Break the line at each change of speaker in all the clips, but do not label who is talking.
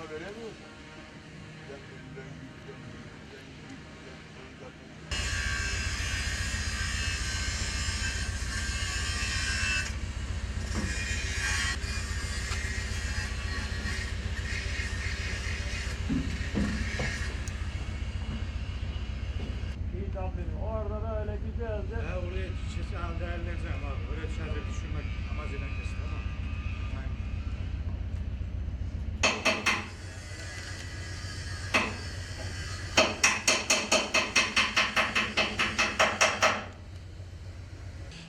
Sadaka veremiyor.
Sen önden gitsen, önden gitsen, önden gitsen.
Orada da öyle güzeldi.
Ha, oraya çiçeği aldı eline abi. Oraya çiçeği düşürmek amacıyla kesilir.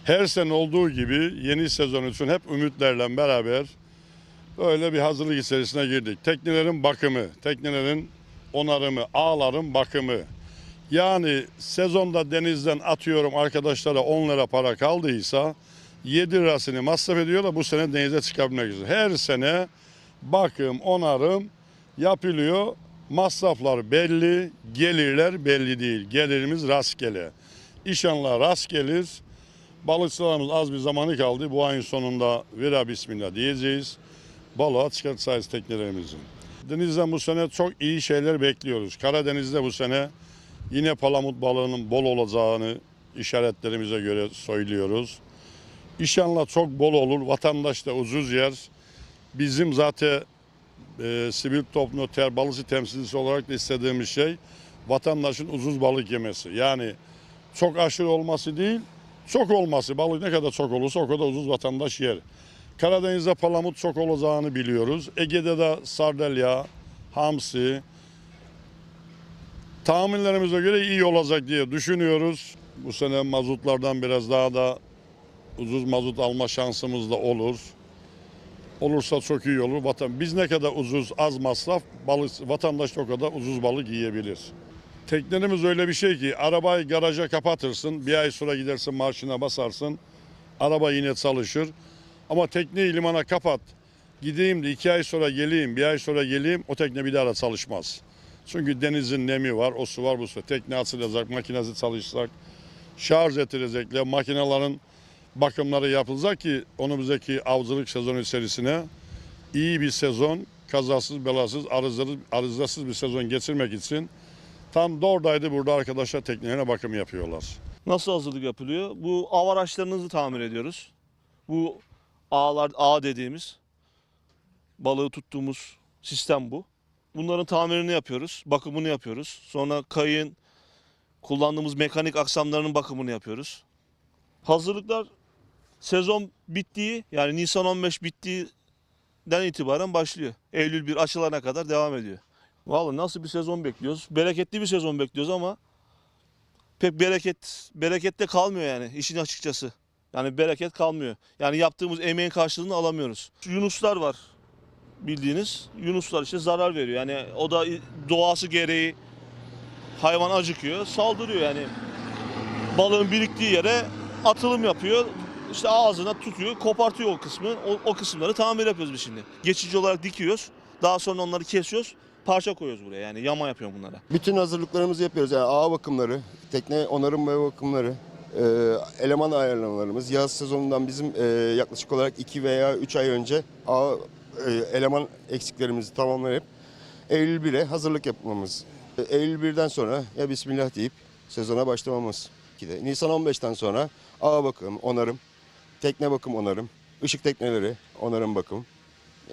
Her sene olduğu gibi yeni sezon için hep ümitlerle beraber böyle bir hazırlık içerisine girdik. Teknelerin bakımı, teknelerin onarımı, ağların bakımı. Yani sezonda denizden atıyorum arkadaşlara 10 lira para kaldıysa 7 lirasını masraf ediyorlar bu sene denize çıkabilmek için. Her sene bakım, onarım yapılıyor. Masraflar belli, gelirler belli değil. Gelirimiz rastgele. İnşallah rast gelir. Balıkçılarımız az bir zamanı kaldı. Bu ayın sonunda vira bismillah diyeceğiz. Balığa çıkartacağız teknelerimizi. Denizden bu sene çok iyi şeyler bekliyoruz. Karadeniz'de bu sene yine palamut balığının bol olacağını işaretlerimize göre söylüyoruz. İnşallah çok bol olur. Vatandaş da ucuz yer. Bizim zaten e, sivil toplum ter balıkçı temsilcisi olarak da istediğimiz şey vatandaşın ucuz balık yemesi. Yani çok aşırı olması değil, çok olması. Balık ne kadar çok olursa o kadar ucuz vatandaş yer. Karadeniz'de palamut çok olacağını biliyoruz. Ege'de de sardalya, hamsi. Tahminlerimize göre iyi olacak diye düşünüyoruz. Bu sene mazutlardan biraz daha da ucuz mazot alma şansımız da olur. Olursa çok iyi olur. Vatan biz ne kadar ucuz az masraf balık vatandaş da o kadar ucuz balık yiyebilir. Teknelerimiz öyle bir şey ki arabayı garaja kapatırsın. Bir ay sonra gidersin marşına basarsın. Araba yine çalışır. Ama tekneyi limana kapat. Gideyim de iki ay sonra geleyim, bir ay sonra geleyim o tekne bir daha da çalışmaz. Çünkü denizin nemi var, o su var, bu su. Tekne açılacak, makinesi çalışacak, şarj edilecekler, makinelerin bakımları yapılacak ki önümüzdeki avcılık sezonu içerisine iyi bir sezon, kazasız belasız, arızasız, arızasız bir sezon geçirmek için tam doğradaydı burada arkadaşlar teknelerine bakım yapıyorlar.
Nasıl hazırlık yapılıyor? Bu av araçlarınızı tamir ediyoruz. Bu ağlar, ağ dediğimiz balığı tuttuğumuz sistem bu. Bunların tamirini yapıyoruz, bakımını yapıyoruz. Sonra kayığın kullandığımız mekanik aksamlarının bakımını yapıyoruz. Hazırlıklar sezon bittiği yani Nisan 15 bittiğinden itibaren başlıyor. Eylül 1 açılana kadar devam ediyor. Vallahi nasıl bir sezon bekliyoruz? Bereketli bir sezon bekliyoruz ama pek bereket berekette kalmıyor yani işin açıkçası. Yani bereket kalmıyor. Yani yaptığımız emeğin karşılığını alamıyoruz. Yunuslar var bildiğiniz. Yunuslar işte zarar veriyor. Yani o da doğası gereği hayvan acıkıyor, saldırıyor yani. Balığın biriktiği yere atılım yapıyor. İşte ağzına tutuyor, kopartıyor o kısmı. O, o kısımları tamir yapıyoruz biz şimdi. Geçici olarak dikiyoruz. Daha sonra onları kesiyoruz. Parça koyuyoruz buraya. Yani yama yapıyorum bunlara.
Bütün hazırlıklarımızı yapıyoruz. Yani ağ bakımları, tekne onarım ve bakımları, e, eleman ayarlamalarımız. Yaz sezonundan bizim e, yaklaşık olarak 2 veya 3 ay önce ağ e, eleman eksiklerimizi tamamlayıp Eylül 1'e hazırlık yapmamız. E, Eylül 1'den sonra ya Bismillah deyip sezona başlamamız. De. Nisan 15'ten sonra ağ bakım, onarım, tekne bakım onarım, ışık tekneleri onarım bakım.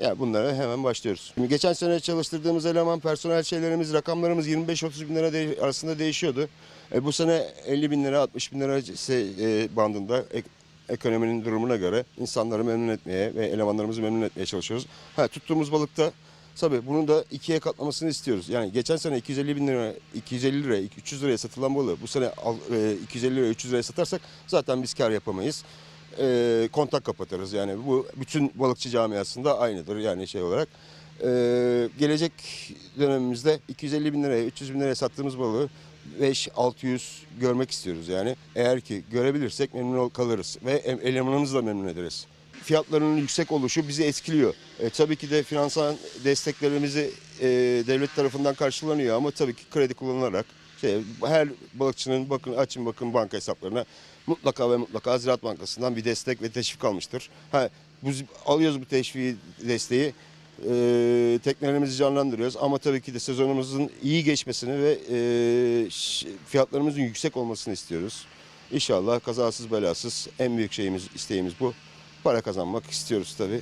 Ya bunlara hemen başlıyoruz. Şimdi geçen sene çalıştırdığımız eleman personel şeylerimiz, rakamlarımız 25-30 bin lira de- arasında değişiyordu. E, bu sene 50 bin lira, 60 bin lira e, bandında ek- ekonominin durumuna göre insanları memnun etmeye ve elemanlarımızı memnun etmeye çalışıyoruz. Ha, tuttuğumuz balıkta tabii bunun da ikiye katlamasını istiyoruz. Yani geçen sene 250 bin lira, 250 liraya, 300 liraya satılan balığı bu sene al- e, 250 liraya, 300 liraya satarsak zaten biz kar yapamayız e, kontak kapatırız. Yani bu bütün balıkçı camiasında aynıdır yani şey olarak. E, gelecek dönemimizde 250 bin liraya, 300 bin liraya sattığımız balığı 5-600 görmek istiyoruz yani. Eğer ki görebilirsek memnun ol- kalırız ve em- elemanımızı da memnun ederiz. Fiyatlarının yüksek oluşu bizi etkiliyor. E, tabii ki de finansal desteklerimizi e, devlet tarafından karşılanıyor ama tabii ki kredi kullanılarak şey, her balıkçının bakın açın bakın banka hesaplarına mutlaka ve mutlaka Ziraat Bankası'ndan bir destek ve teşvik almıştır. Ha, biz alıyoruz bu teşviği desteği. E, teknelerimizi canlandırıyoruz ama tabii ki de sezonumuzun iyi geçmesini ve e, fiyatlarımızın yüksek olmasını istiyoruz. İnşallah kazasız belasız en büyük şeyimiz isteğimiz bu. Para kazanmak istiyoruz tabii.